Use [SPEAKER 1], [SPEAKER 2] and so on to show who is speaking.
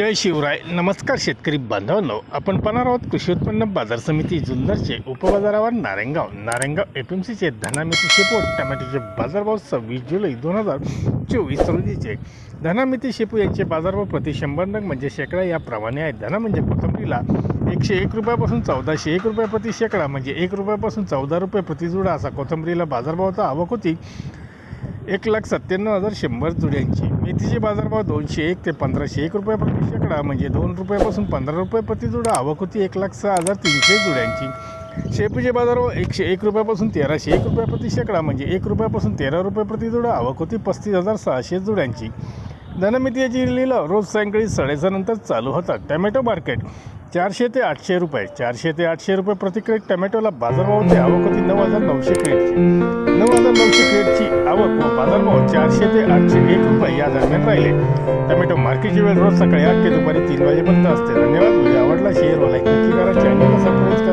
[SPEAKER 1] जय शिवराय. नमस्कार शेतकरी बांधवांनो. आपण पाहणार आहोत कृषी उत्पन्न बाजार समिती जुन्नरचे उपबाजारावर नारेंगाव नारेंगाव एफ एम सीचे धनामिती शेपू टमॅटोचे बाजारभाव सव्वीस जुलै दोन हजार चोवीस रोजीचे. धनामिती शेपू यांचे बाजारभाव प्रति शंभर नग म्हणजे शेकडा याप्रमाणे आहेत धना म्हणजे कोथंबरीला एकशे एक रुपयापासून चौदाशे एक रुपये प्रति शेकडा म्हणजे एक रुपयापासून चौदा रुपये प्रति जुडा असा कोथंबरीला बाजारभावाचा आवक होती. एक लाख सत्त्याण्णव हजार शंभर जुड्यांची. मेथीचे बाजारभाव दोनशे एक ते पंधराशे एक रुपये प्रति शेकडा म्हणजे दोन रुपयापासून पंधरा रुपये प्रति जुडा. आवक होती एक लाख सहा हजार तीनशे जुड्यांची. शेपूचे बाजारभाव एकशे एक रुपयापासून तेराशे एक रुपये प्रति शेकडा म्हणजे एक रुपयापासून तेरा रुपये प्रति जुडा. आवक होती पस्तीस हजार सहाशे जुड्यांची. धनमितीची लिलाव रोज सायंकाळी साडेसहा नंतर चालू होतात. टॅमॅटो मार्केट चारशे ते आठशे रुपये चारशे ते आठशे रुपये प्रति क्रेट टॅमॅटोला बाजारभाव होते. आवक होती नऊ हजार नऊशे क्रेटची नऊ हजार नऊशे क्रेट आवक व बाजारभाव चारशे ते आठशे एक रुपये या दरम्यान राहिले. टमॅटो मार्केटची वेळ रोज सकाळी आठ ते दुपारी तीन वाजेपर्यंत असते. धन्यवाद. व्हिडिओ आवडला शेअर व लाईक नक्की करा. चॅनलला सबस्क्राईब